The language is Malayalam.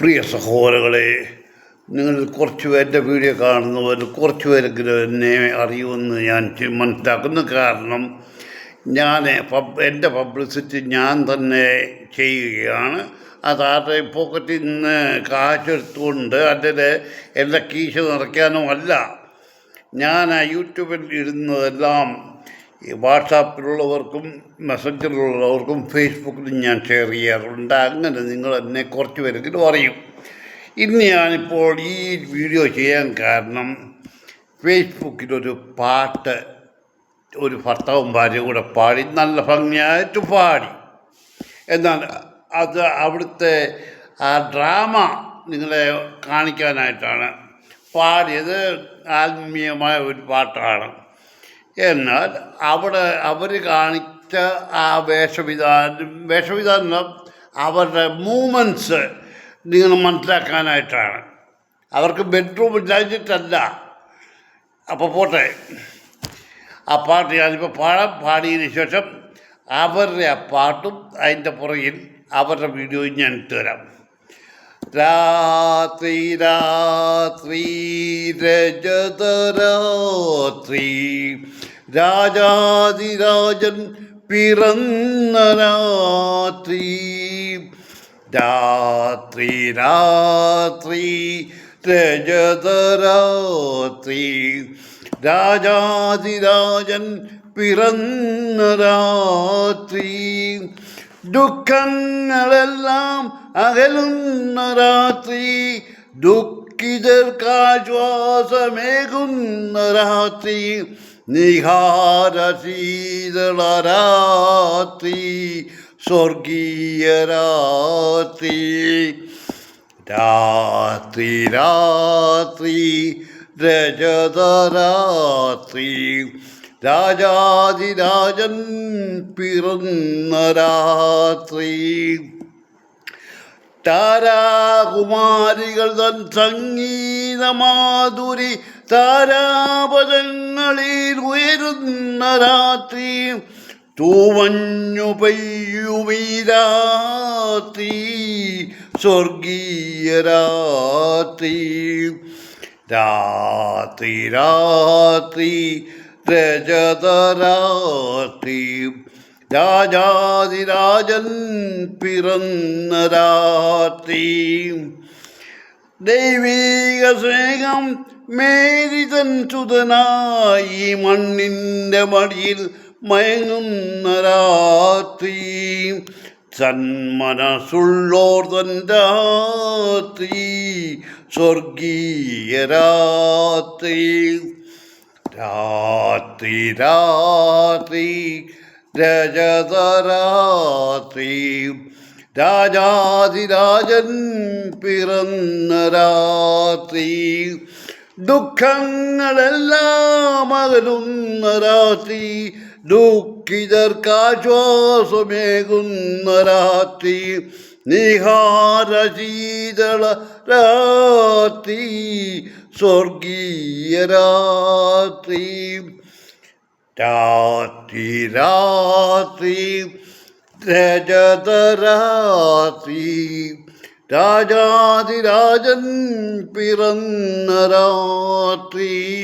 പ്രിയ സഹോദരങ്ങളെ നിങ്ങൾ കുറച്ച് പേരുടെ വീഡിയോ കാണുന്നവർ കുറച്ച് പേരെങ്കിലും എന്നെ അറിയുമെന്ന് ഞാൻ മനസ്സിലാക്കുന്നു. കാരണം ഞാൻ പബ് എന്റെ പബ്ലിസിറ്റി ഞാൻ തന്നെ ചെയ്യുകയാണ്. അത് ആരുടെ പോക്കറ്റിൽ നിന്ന് കാശെടുത്തുകൊണ്ട് അതിൽ എന്റെ കീശ നിറയ്ക്കാനും അല്ല. ഞാൻ യൂട്യൂബിൽ ഇടുന്നതെല്ലാം വാട്സാപ്പിലുള്ളവർക്കും മെസ്സഞ്ചറിലുള്ളവർക്കും ഫേസ്ബുക്കിലും ഞാൻ ഷെയർ ചെയ്യാറുണ്ട്. അങ്ങനെ നിങ്ങൾ എന്നെ കുറച്ച് പേരെങ്കിലും അറിയും. ഇന്ന് ഞാനിപ്പോൾ ഈ വീഡിയോ ചെയ്യാൻ കാരണം ഫേസ്ബുക്കിലൊരു പാട്ട് ഒരു ഭർത്താവും ഭാര്യയും കൂടെ പാടി നല്ല ഭംഗിയായിട്ട് പാടി. എന്നാൽ അത് അവിടുത്തെ ആ ഡ്രാമ നിങ്ങളെ കാണിക്കാനായിട്ടാണ്. പാടിയത് ആത്മീയമായ ഒരു പാട്ടാണ്. എന്നാൽ അവിടെ അവർ കാണിച്ച ആ വേഷവിധാനം വേഷവിധാനം അവരുടെ മൂമെന്റ്സ് നിങ്ങൾ മനസ്സിലാക്കാനായിട്ടാണ്. അവർക്ക് ബെഡ്റൂം ഇല്ലാഞ്ഞിട്ടല്ല. അപ്പോൾ പോട്ടെ. ആ പാട്ട് ഞാനിപ്പോൾ പാടാം. പാടിയതിന് ശേഷം അവരുടെ ആ പാട്ടും അതിന്റെ പുറകിൽ അവരുടെ വീഡിയോയും ഞാൻ ഇട്ട് തരാം. രാത്രി രാത്രി രജതരാത്രി രാജാതിരാജൻ പിറന്ന രാത്രി. രാത്രി രാത്രി രജതരാത്രി രാജാതിരാജൻ പിറന്ന രാത്രി. ദുഃഖങ്ങളെല്ലാം അകലുന്ന രാത്രി. ദുഃഖിതർക്കാശ്വാസമേകുന്ന രാത്രി. നിഹാരശീതള രാത്രി സ്വർഗീയ രാത്രി രാത്രി രാത്രി രജതരാത്രി. രാജാതിരാജൻ പിറന്ന രാത്രി. താരാകുമാരികൾ തൻ സംഗീതമാധുരി താരാപദങ്ങളിൽ ഉയരുന്ന രാത്രി തൂവഞ്ഞു പെയ്യുമീ രാത്രി സ്വർഗീയ രാത്രി. രാത്രി രാത്രി രജതരാത്രി രാജാതിരാജൻ പിറന്ന രാത്രി. ദൈവീക സ്നേഹം മേരിതൻ സുതനായി മണ്ണിന്റെ മടിയിൽ മയങ്ങുന്ന രാത്രി. സന്മനസുള്ളോർ തൻ രാത്രി സ്വർഗീയ രാത്രി. രാത്രി രാത്രി രജതരാത്രി രാജാതിരാജൻ പിറന്ന രാത്രി ദുഃഖങ്ങളെല്ലാം അകലുന്ന രാത്രി ദുഃഖിതർക്കാശ്വാസമേകുന്ന രാത്രി നിഹാരശീതള രാത്രി സ്വർഗീയ രാത്രി. രാത്രി രാത്രി. രജതരാത്രി. രാജാതിരാജൻ പിറന്ന രാത്രി.